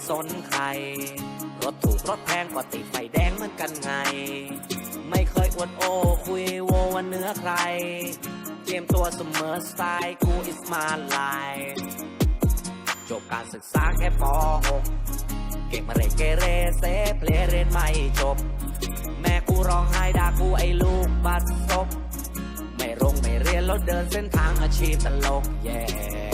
่สนใคร รถถูกรถแพงก็ติดไฟแดงเหมือนกันไง ไม่เคยอวดโอคุยโววันเหนื้อใครเตรียมตัวเสมอสไตล์กู is my life จบการศึกษาแค่ป .6 เก่งมาเลยเกเรเซเพลเรียนไม่จบ แม่กูร้องไห้ด่ากูไอ้ลูกบัดซบไม่รงไม่เรียนแล้วเดินเส้นทางอาชีพตลกแย่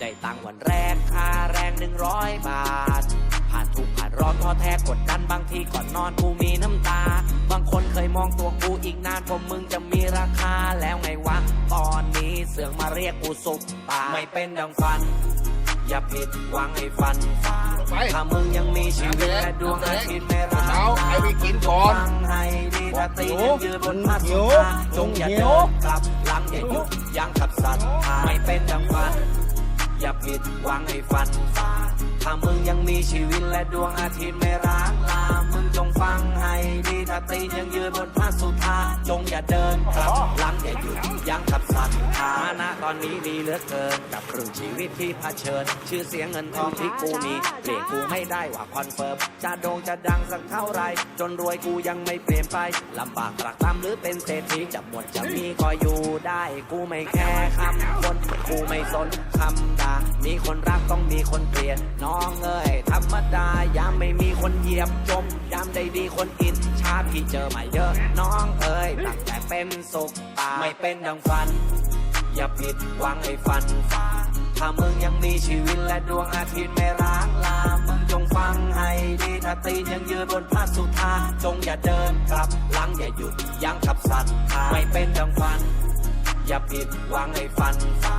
ได้ตังค์วันแรกค่าแรงหนึ่งร้อยบาท ผ่านทุกข์ผ่านร้อนท้อแท้กดดันบางทีก่อนนอนกูมีน้ำตา บางคนเคยมองตัวกูอีกนานพอมึงจะมีราคาแล้วไงวะ ตอนนี้เสือกมาเรียกกูสุปตาไม่เป็นดังฝัน อย่าผิดหวังให้ฝันฝ่าไปถ้ามึงยังมีชีวิตและดวงอาทิตย์ไม่ร้างเอาให้ไปกินก่อนฟังให้ดีถ้าตีหิวยังยืนบนผ้าหิสุวธาจงอย่าหิเดิวนกลับหลังอย่าหยุดยังขับสัตว์ไม่เป็นดังฝัน อย่าผิดหวังให้ฝันฟาถ้ามึงยังมีชีวิตและดวงอาทิตย์ไม่ร้างลามึงจง ฟังให้ดีถ้าตีนยังยืนบนผ้าสุธาจงอย่าเดินกลับหลังอย่าหยุดยังขับสัตว์มานะตอนนี้ดีเหลือเกิน กับครึ่งชีวิตที่เผชิญ ชื่อเสียงเงินทองที่กูมีเปลี่ยนกูไม่ได้ว่าคอนเฟิร์มจะโด่งจะดังสักเท่าไร จนรวยกูยังไม่เปลี่ยนไปลำบากตรากตรำหรือเป็นเศรษฐีจะหมดจะมีก็อยู่ได้กูไม่แค่คำคนกูไม่สนคำด่ามีคนรักต้องมีคนเกลียดน้องเอ้ยธรรมดายามไม่มีคนเหยียบจมยามได้ดีคนอินชาพี่เจอมาเยอะน้องเอ้ยตั้งแต่เป็นสุขตาไม่เป็นดังฝัน อย่าผิดหวังให้ฝันฝ่าถ้ามึงยังมีชีวิตและดวงอาทิตย์ไม่ร้างลามึงจงฟังให้ดีถ้าตีนยังยืนบนพระสุธาจงอย่าเดินกลับหลังอย่าหยุดยังขับสัตว์ไม่เป็นดังฝัน อย่าผิดหวังให้ฝันฝ่า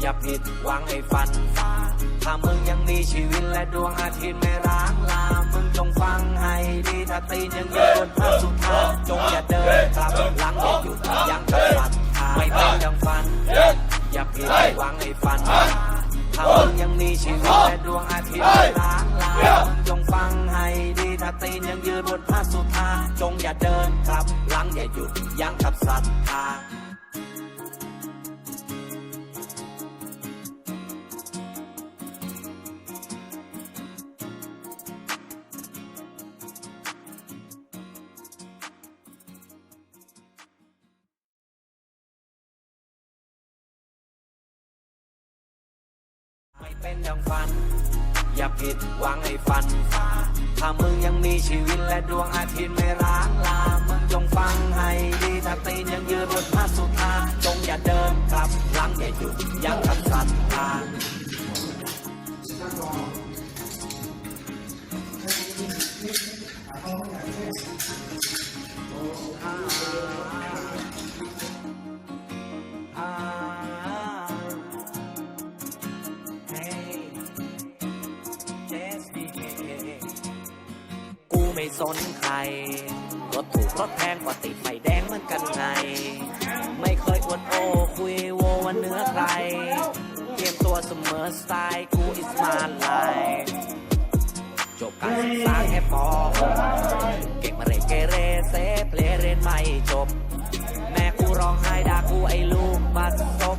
อย่าผิดหวังให้ฝันฝ่าถ้ามึงยังมีชีวิตและดวงอาทิตย์ไม่ร้างลา มึงจงฟังให้ดีถ้าตีนยังยืนบนพระสุธาจงอย่าเดินกลับหลังอย่าหยุดยังขัดศรัทธาไม่เป็นดังฝันอย่าผิดหวังให้ฝันฝ่าถ้ามึงยังมีชีวิตและดวงอาทิตย์ไม่ร้างลามึงจงฟังให้ดีถ้าตีนยังยืนบนพระสุธาจงอย่าเดินกลับหลังอย่าหยุดยังขับศรัทธา เป็นดังฝัน อย่าผิดหวังให้ฝันฝ่าถ้ามึงยังมีชีวิตและดวงอาทิตย์ไม่ร้างลา มึงจงฟังให้ดีถ้าตีนยังยืนบนพระสุธาจงอย่าเดินกลับหลังอย่าหยุดยัง สนใครรถถูกรถแพงก็ติดไฟแดงเหมือนกันไง ไม่เคยอวดโอ้คุยโววันเหนื้อใครเตรียมตัวเสมอสไตล์กู is my life จบการศึกษาแค่ป .6 เก่งมาเลยเกเรเซเพลเรียนไม่จบ แม่กูร้องไห้ด่ากูไอ้ลูกบัดซบ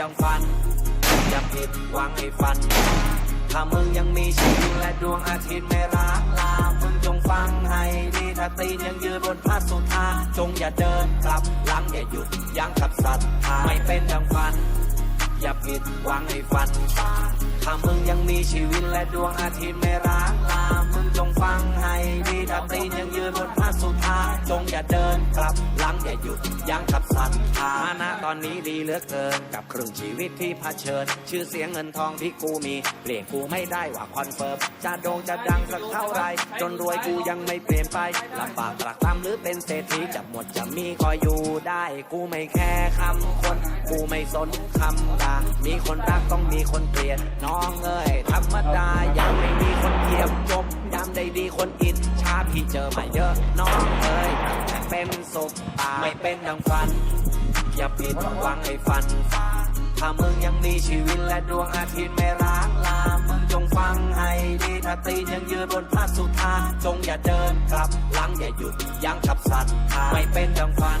ดังฟัน อย่าผิดหวังให้ฟัน ถ้ามึงยังมีชีวิตและดวงอาทิตย์ไม่ร้างลา มึงจงฟังให้ดีถ้าตีนยังยืนบนพระสุธาจงอย่าเดินกลับหลังอย่าหยุดยังขับสัตว์ไม่เป็นดังฟัน อย่าผิดหวังให้ฝันฟ้าถ้ามึงยังมีชีวิตและดวงอาทิตย์ไม่ร้างลา มึงจงฟังให้ดีถ้าตีนยังยืนบนพระสุธาจงอย่าเดินกลับหลังอย่าหยุดยั้งกับสัตว์ฐานะตอนนี้ดีเหลือเกิน กับครึ่งชีวิตที่เผชิญ ชื่อเสียงเงินทองที่กูมี เปลี่ยนกูไม่ได้ว่าคอนเฟิร์มจะโด่งจะดังสักเท่าไร จนรวยกูยังไม่เปลี่ยนไปลำบากตรากตรำหรือเป็นเศรษฐีจะหมดจะมีก็อยู่ได้ กูไม่แค่คำคน กูไม่สนคำด่ามีคนรักต้องมีคนเกลียด น้องเอ้ยธรรมดายังไม่มีคนเทียมจบยามได้ดีคนอินชาพี่เจอมาเยอะน้องเอ้ยแต่เป็นสุขตาไม่เป็นดังฝัน อย่าผิดหวังให้ฝันฟ้าถ้ามึงยังมีชีวิตและดวงอาทิตย์ไม่ร้างลามึงจงฟังให้ดีถ้าตีนยังยืนบนพระสุธาจงอย่าเดินกลับหลังอย่าหยุดยั้งกับสัตว์ไม่เป็นดังฝัน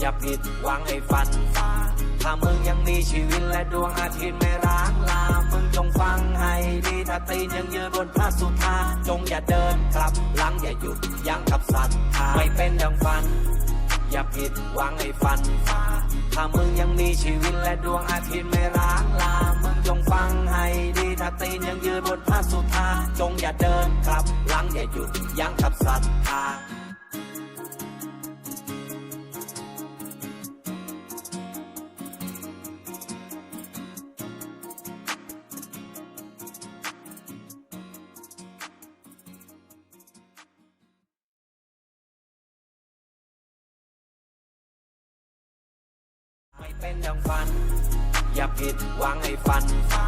อย่าผิดหวังให้ฝันฟ้าถ้ามึงยังมีชีวิตและดวงอาทิตย์ไม่ร้างลา มึงจงฟังให้ดีถ้าตีนยังยืนบนพระสุธา จงอย่าเดินกลับหลังอย่าหยุดยั้งกับสัตว์ไม่เป็นดังฝัน อย่าผิดหวังให้ฝันฟ้าถ้ามึงยังมีชีวิตและดวงอาทิตย์ไม่ร้างลา มึงจงฟังให้ดีถ้าตีนยังยืนบนพระสุธา จงอย่าเดินกลับหลังอย่าหยุดยั้งกับสัตว์ เป็นดังฝัน อย่าผิดหวังให้ฝันฟ้า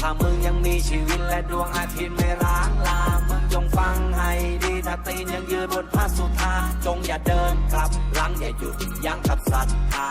ถ้ามึงยังมีชีวิตและดวงอาทิตย์ไม่ร้างลา มึงจงฟังให้ดีถ้าตีนยังยืนบนพระสุธาจงอย่าเดินกลับหลังอย่าหยุดยั้งกับศรัทธา